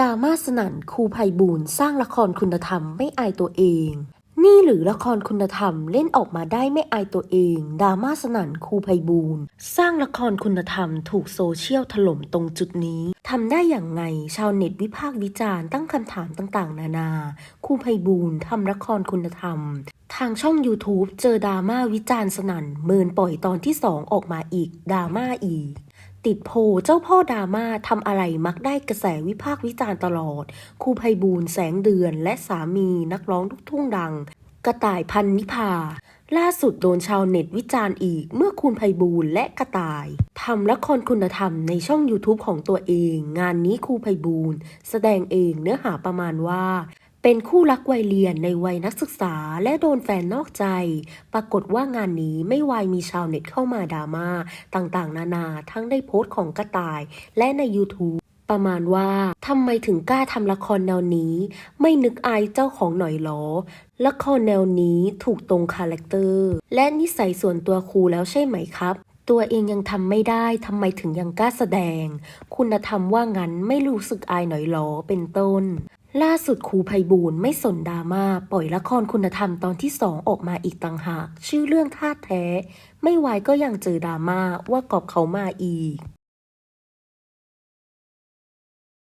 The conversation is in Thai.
ดราม่าสนั่นครูไพบูลสร้างละครคุณธรรมไม่อายตัวเอง นี่หรือละครคุณธรรมเล่นออกมาได้ไม่อายตัวเองดราม่าสนั่นครูไพบูลสร้างละครคุณธรรมถูกโซเชียลถล่มตรงจุดนี้ทำได้อย่างไงชาวเน็ตวิพากษ์วิจารณ์ตั้งคำถามต่างๆ นานาครูไพบูลทำละครคุณธรรม ทางช่อง YouTube เจอดราม่าวิจารณ์สนั่นเมินปล่อยตอนที่สองออกมาอีกดราม่าอีก ติดโพเจ้าพ่อดราม่าทำอะไรมักได้กระแสวิพากษ์วิจารณ์ตลอด ครูไพบูลแสงเดือนและสามีนักร้องลูกทุ่งดัง กระต่ายพันนิพาล่าสุดโดนชาวเน็ตวิจารณ์อีกเมื่อคุณไพบูลและกระต่ายทำละครคุณธรรมในช่อง YouTube ของตัวเอง งานนี้ครูไพบูลแสดงเองเนื้อหาประมาณว่า เป็นคู่รักวัยเรียนในวัยนักศึกษาและโดนแฟนนอกใจ ปรากฏว่างานนี้ไม่วายมีชาวเน็ตเข้ามาดราม่าต่างๆ นานาทั้งในโพสต์ของกระต่ายและใน YouTube ประมาณว่าทำไมถึงกล้าทำละครแนวนี้ ไม่นึกอายเจ้าของหน่อยหรอ ละครแนวนี้ถูกตรงคาแรคเตอร์ และนิสัยส่วนตัวครูแล้วใช่ไหมครับ ตัวเองยังทำไม่ได้ทำไมถึงยังกล้าแสดง คุณธรรมว่างั้นไม่รู้สึกอายหน่อยหรอเป็นต้น ล่าสุดครูไพบูลไม่สนดราม่าปล่อยละครคุณธรรมตอนที่สองออกมาอีกต่างหาก ชื่อเรื่องท่าแท้ ไม่วายก็ยังเจอดราม่าว่ากอบเขามาอีก